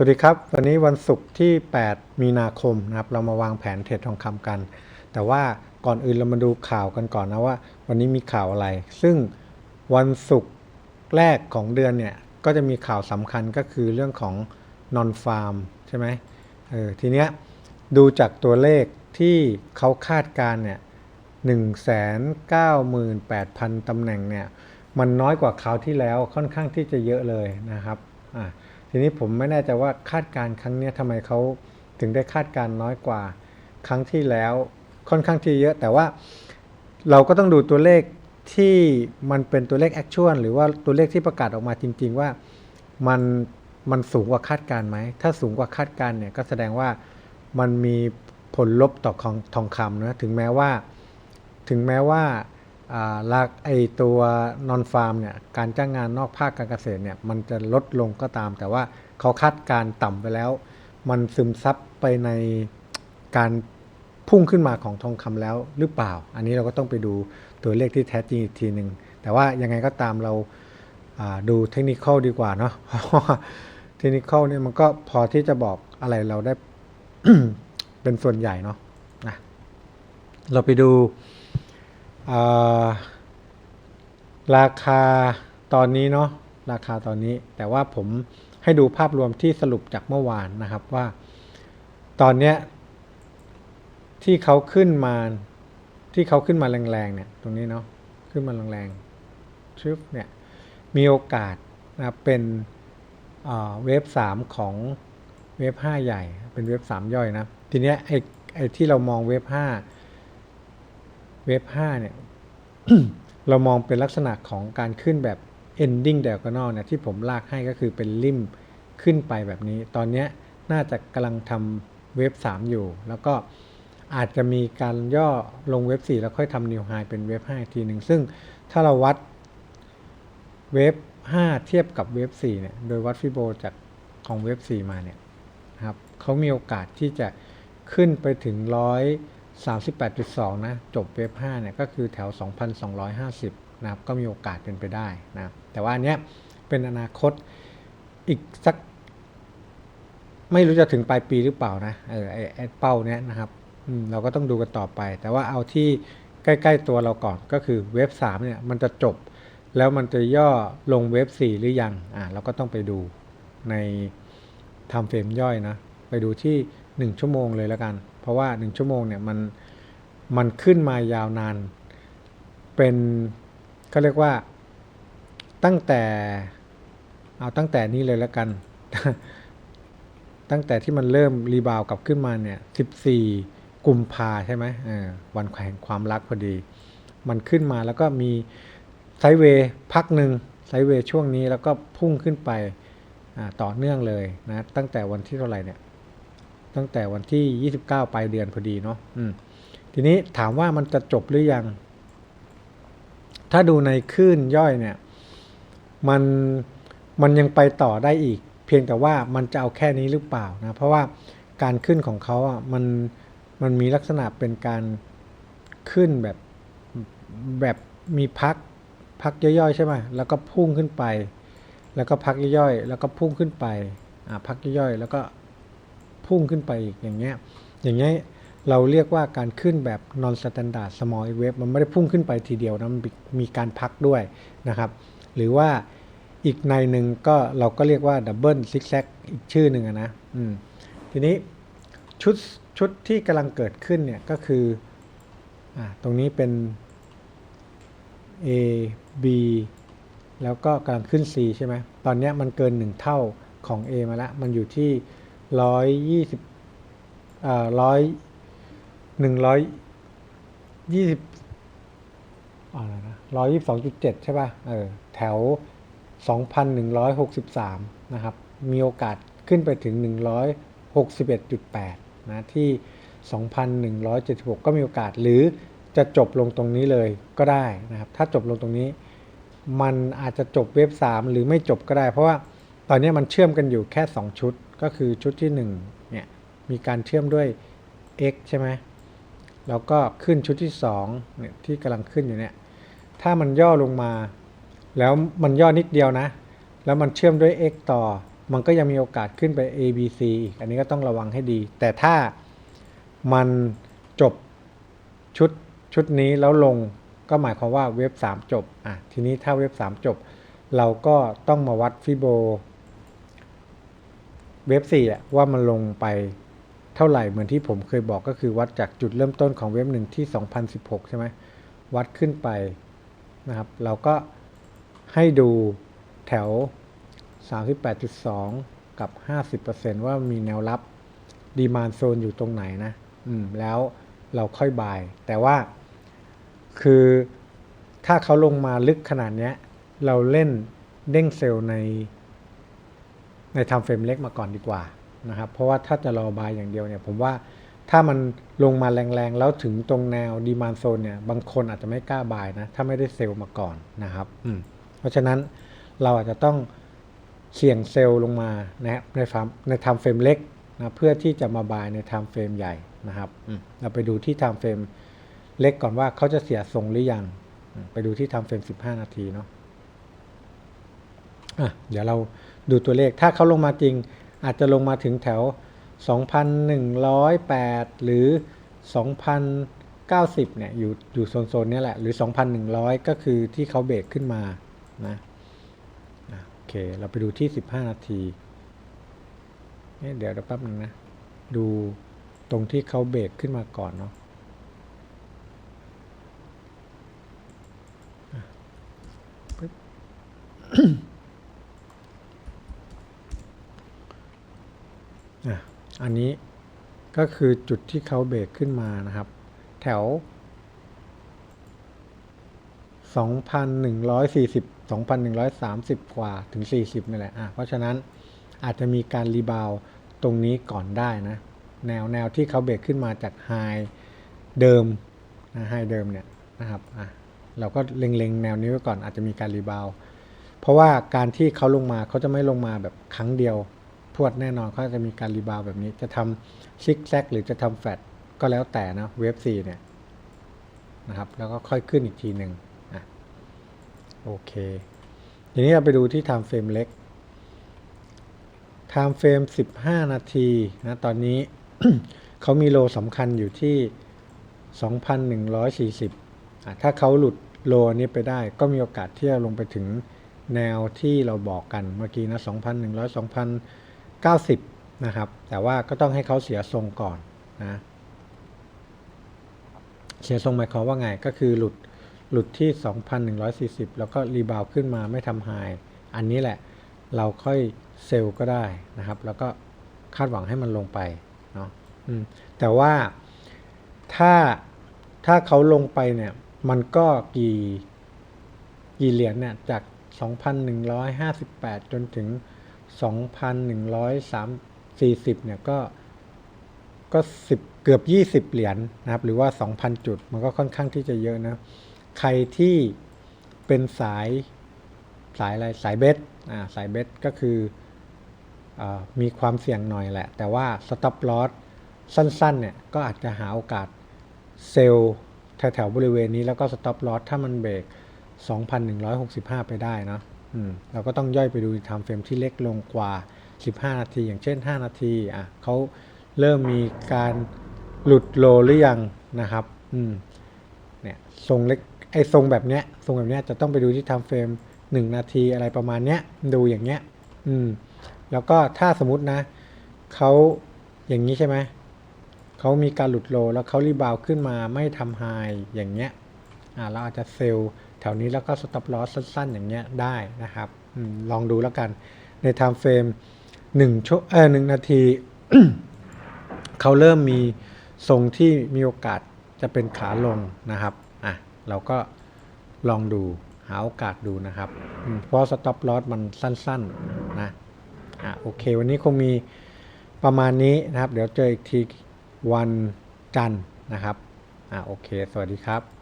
สวัสดีครับ วันนี้วันศุกร์ที่ 8 มีนาคมนะครับเรามาวางแผนเทรดทองคำกัน แต่ว่าก่อนอื่นเรามาดูข่าวกันก่อนนะว่า วันนี้มีข่าวอะไร ซึ่งวันศุกร์แรกของเดือนเนี่ยก็จะมีข่าวสำคัญก็คือเรื่องของ non farm ใช่ไหมเออทีเนี้ยดูจากตัวเลขที่เขาคาดการณ์เนี่ย198,000ตำแหน่งเนี่ยมันน้อยกว่าคราวที่แล้วค่อนข้างที่จะเยอะเลยนะครับอ่า ทีนี้ผมไม่แน่ใจว่าคาดการณ์ครั้งนี้ทำไมเขาถึงได้คาดการณ์น้อยกว่า ครั้งที่แล้วค่อนข้างที่เยอะ แต่ว่าเราก็ต้องดูตัวเลขที่มันเป็นตัวเลข actual หรือว่าตัวเลขที่ประกาศออกมาจริง ๆ ว่ามันมันสูงกว่าคาดการณ์ไหม ถ้าสูงกว่าคาดการณ์เนี่ยก็แสดงว่ามันมีผลลบต่อของทองคำนะ ถึงแม้ว่า ถึงแม้ว่า อ่าราคาไอตัวนอนฟาร์มเนี่ยการจ้างงานนอกภาคการเกษตรเนี่ยมันจะลดลงก็ตาม แต่ว่าเขาคาดการต่ำไปแล้ว มันซึมซับไปในการพุ่งขึ้นมาของทองคำแล้วหรือเปล่า อันนี้เราก็ต้องไปดูตัวเลขที่แท้จริงอีกทีหนึ่งแต่ว่ายังไงก็ตามเราดูเทคนิคดีกว่าเนาะเทคนิคเนี่ยมันก็พอที่จะบอกอะไรเราได้เป็นส่วนใหญ่เนาะนะเราไปดู ราคาตอนนี้เนาะราคาตอนนี้ แต่ว่าผมให้ดูภาพรวมที่สรุปจากเมื่อวานนะครับว่า ตอนเนี้ยที่เขาขึ้นมาที่เขาขึ้นมาแรงๆเนี่ยตรงนี้เนาะขึ้นมาแรงๆชึบเนี่ยมีโอกาสนะเป็นเวฟสามของเวฟห้าใหญ่ เป็นเวฟสามย่อยนะ ทีเนี้ยไอ้ไอ้ที่เรามองเวฟห้า เวฟ5เนี่ย เรามองเป็นลักษณะของการขึ้นแบบ ending diagonal เนี่ยที่ผมลากให้ก็คือเป็นริมขึ้นไปแบบนี้ ตอนเนี้ยน่าจะกำลังทำเวฟ3อยู่ แล้วก็อาจจะมีการย่อลงเวฟ4แล้วค่อยทำ new high เป็นเวฟ5ทีหนึ่งซึ่งถ้าเราวัดเวฟ5เทียบกับเวฟ4เนี่ยโดยวัดฟิโบจากของเวฟ4มาเนี่ยครับเขามีโอกาสที่จะขึ้นไปถึงร้อย 38.2 นะ จบเวฟ5เนี่ยก็คือแถว 2,250 นะครับ ก็มีโอกาสเป็นไปได้นะ แต่ว่าอันเนี้ยเป็นอนาคตอีกสัก ไม่รู้จะถึงปลายปีหรือเปล่านะเออไอ้ไอ้เป้าเนี้ยนะครับเราก็ต้องดูกันต่อไป แต่ว่าเอาที่ใกล้ ๆ ตัวเราก่อนก็คือเวฟ3เนี่ยมันจะจบ แล้วมันจะย่อลงเวฟ4หรือยัง อ่าเราก็ต้องไปดูในทำเฟรมย่อยนะ ไปดูที่ 1 ชั่วโมงเลยแล้วกัน ราะว่า 1 ชั่วโมงเนี่ยมันมันขึ้นมายาวนาน เป็นก็เรียกว่าตั้งแต่เอาตั้งแต่นี้เลยแล้วกัน ตั้งแต่ที่มันเริ่มรีบาวกลับขึ้นมาเนี่ย 14 กุมภาใช่ไหมวันแห่งความรักพอดี มันขึ้นมาแล้วก็มีไซเวย์พักหนึ่งไซเวย์ช่วงนี้แล้วก็พุ่งขึ้นไปต่อเนื่องเลยนะ ตั้งแต่วันที่เท่าไหร่เนี่ย ตั้งแต่วันที่ 29 ปลายเดือนพอดีเนาะทีนี้ถามว่ามันจะจบหรือยัง ถ้าดูในคลื่นย่อยเนี่ย มันมันยังไปต่อได้อีก เพียงแต่ว่ามันจะเอาแค่นี้หรือเปล่านะเพราะว่าการขึ้นของเขาอะมันมันมีลักษณะเป็นการขึ้นแบบแบบมีพักพักย่อยๆใช่ไหมแล้วก็พุ่งขึ้นไป แล้วก็พักย่อยๆแล้วก็พุ่งขึ้นไปอ่าพักย่อยๆแล้วก็ พุ่งขึ้นไปอีกอย่างเงี้ยอย่างเงี้ยเราเรียกว่าการขึ้นแบบ non standard small wave มันไม่ได้พุ่งขึ้นไปทีเดียวนะมันมีการพักด้วยนะครับ หรือว่าอีกในหนึ่งก็เราก็เรียกว่า double zigzag อีกชื่อหนึ่งนะอืมทีนี้ชุดชุดที่กำลังเกิดขึ้นเนี่ยก็คืออ่าตรงนี้เป็น A B แล้วก็กำลังขึ้น C ใช่ไหมตอนนี้มันเกิน 1 เท่าของ A มาแล้ว มันอยู่ที่ ร้อยยี่สิบอ่าร้อยหนึ่งร้อยยี่สิบอะไรนะร้อยยี่สิบสองจุดเจ็ดใช่ป่ะ เออ แถวสองพันหนึ่งร้อยหกสิบสามนะครับ มีโอกาสขึ้นไปถึงหนึ่งร้อยหกสิบเอ็ดจุดแปดนะที่สองพันหนึ่งร้อยเจ็ดสิบหกก็มีโอกาสหรือจะจบลงตรงนี้เลยก็ได้นะครับ ถ้าจบลงตรงนี้ มันอาจจะจบเว็บ 3 หรือไม่จบก็ได้ เพราะว่าตอนนี้มันเชื่อมกันอยู่แค่ 2 ชุด ก็คือชุดที่1เนี่ยมีการเชื่อมด้วย x ใช่ไหมแล้วก็ขึ้นชุดที่2เนี่ยที่กำลังขึ้นอยู่เนี่ยถ้ามันย่อลงมา แล้วมันย่อนิดเดียวนะ แล้วมันเชื่อมด้วย x ต่อ มันก็ยังมีโอกาสขึ้นไป A B C อีกอันนี้ก็ต้องระวังให้ดี แต่ถ้ามันจบชุดชุดนี้แล้วลงก็หมายความว่าเว็บ 3 จบอะทีนี้ถ้าเว็บ 3 จบ เราก็ต้องมาวัดฟิโบ เว็บ4อะว่ามันลงไปเท่าไหร่เหมือนที่ผมเคยบอกก็คือวัดจากจุดเริ่มต้นของเว็บหนึ่งที่ 2016 ใช่ไหมวัดขึ้นไปนะครับ เราก็ให้ดูแถว 38.2 กับ 50%ว่ามีแนวรับดีมานโซนอยู่ตรงไหนนะอืมแล้วเราค่อยบาย แต่ว่าคือถ้าเขาลงมาลึกขนาดเนี้ยเราเล่นเด้งเซลล์ใน ในทำเฟรมเล็กมาก่อนดีกว่านะครับเพราะว่าถ้าจะรอบายอย่างเดียวเนี่ยผมว่าถ้ามันลงมาแรงๆ แล้วถึงตรงแนวดีมานโซนเนี่ยบางคนอาจจะไม่กล้าบายนะ ถ้าไม่ได้เซลล์มาก่อนนะครับอืเพราะฉะนั้นเราอาจจะต้องเสี่ยงเซลล์ลงมานะในฟาร์มในทำเฟรมเล็กนะเพื่อที่จะมาบายในทำเฟรมใหญ่นะครับเราไปดูที่ทำเฟรมเล็กก่อนว่าเขาจะเสียทรงหรือยัง ไปดูที่ทำเฟรม 15 นาทีเนาะอะเดี๋ยวเรา ดูตัวเลข ถ้าเขาลงมาจริง อาจจะลงมาถึงแถว 2,108 หรือ 2,090 เนี่ย อยู่อยู่โซนๆเนี้แหละ หรือ 2,100 ก็คือที่เขาเบรกขึ้นมา นะอะโอเค เราไปดูที่ 15 นาทีเนี่ยเดี๋ยวเดี๋ยวแป๊บนึงนะ ดูตรงที่เขาเบรกขึ้นมาก่อนเนาะอะ อันนี้ก็คือจุดที่เขาเบรกขึ้นมานะครับ แถว 2,140 2,130 กว่าถึง 40นี่แหละอะเพราะฉะนั้นอาจจะมีการรีบาวตรงนี้ก่อนได้นะ แนวแนวที่เขาเบรกขึ้นมาจากไฮเดิมนะไฮเดิมเนี่ยนะครับอะเราก็เล็งๆ แนวนี้ไว้ก่อนอาจจะมีการรีบาวเพราะว่าการที่เขาลงมาเขาจะไม่ลงมาแบบครั้งเดียว พวดแน่นอนเขาจะมีการรีบาวแบบนี้ จะทำซิกแซกหรือจะทำแฟตก็แล้วแต่นะเวฟซีเนี่ยนะครับแล้วก็ค่อยขึ้นอีกทีหนึ่งอะโอเค ทีนี้เราไปดูที่ time frame เล็ก time frame 15 นาทีนะตอนนี้เขามีโลสำคัญอยู่ที่ 2,140อะถ้าเขาหลุดโลนี้ไปได้ก็มีโอกาสที่จะลงไปถึงแนวที่เราบอกกันเมื่อกี้นะ 2,100 90 นะครับ แต่ว่าก็ต้องให้เขาเสียทรงก่อนนะเสียทรงหมายความว่าไงก็คือหลุดหลุดที่ 2,140 แล้วก็รีบาวขึ้นมาไม่ทำไฮอันนี้แหละเราค่อยเซลล์ก็ได้นะครับ แล้วก็คาดหวังให้มันลงไปเนาะแต่ว่าถ้าถ้าเขาลงไปเนี่ย มันก็กี่กี่เหรียญเนี่ยจาก 2,158 จนถึง 2,140เนี่ยก็ก็10เกือบ 20 เหรียญนนะครับ หรือว่า 2,000 จุด มันก็ค่อนข้างที่จะเยอะนะ ใครที่เป็นสายสายอะไรสายเบสอ่าสายเบสก็คืออมีความเสี่ยงหน่อยแหละ แต่ว่า stop loss สั้นๆเนี่ยก็อาจจะหาโอกาสเซลล์แถวๆบริเวณนี้แล้วก็ stop loss ถ้ามันเบรก2,165 ไปได้เนาะ เราก็ต้องย่อยไปดูไทม์เฟรมที่เล็กลงกว่า 15 นาที อย่างเช่น 5 นาทีอะเขาเริ่มมีการหลุดโลหรือยังนะครับอืมเนี่ยทรงเล็กไอ้ทรงแบบเนี้ยทรงแบบเนี้ยจะต้องไปดูที่ไทม์เฟรม1 นาทีอะไรประมาณเนี้ยดูอย่างเงี้ยอืมแล้วก็ถ้าสมมตินะเขาอย่างนี้ใช่ไหมเขามีการหลุดโลแล้วเขารีบาว์ขึ้นมาไม่ทำไฮอย่างเงี้ยอ่าเราอาจจะเซลล์ แถวนี้แล้วก็สต็อปลอสสั้น ๆ อย่างเงี้ยได้นะครับอลองดูแล้วกันในไทม์เฟรม1ชั่วเออหนึ่งนาที เขาเริ่มมีทรงที่มีโอกาสจะเป็นขาลงนะครับอะเราก็ลองดูหาโอกาสดูนะครับเพราะสต็อปลอสมันสั้น ๆ นะอะโอเค วันนี้คงมีประมาณนี้นะครับ เดี๋ยวเจออีกทีวันจันทร์นะครับอะโอเค สวัสดีครับ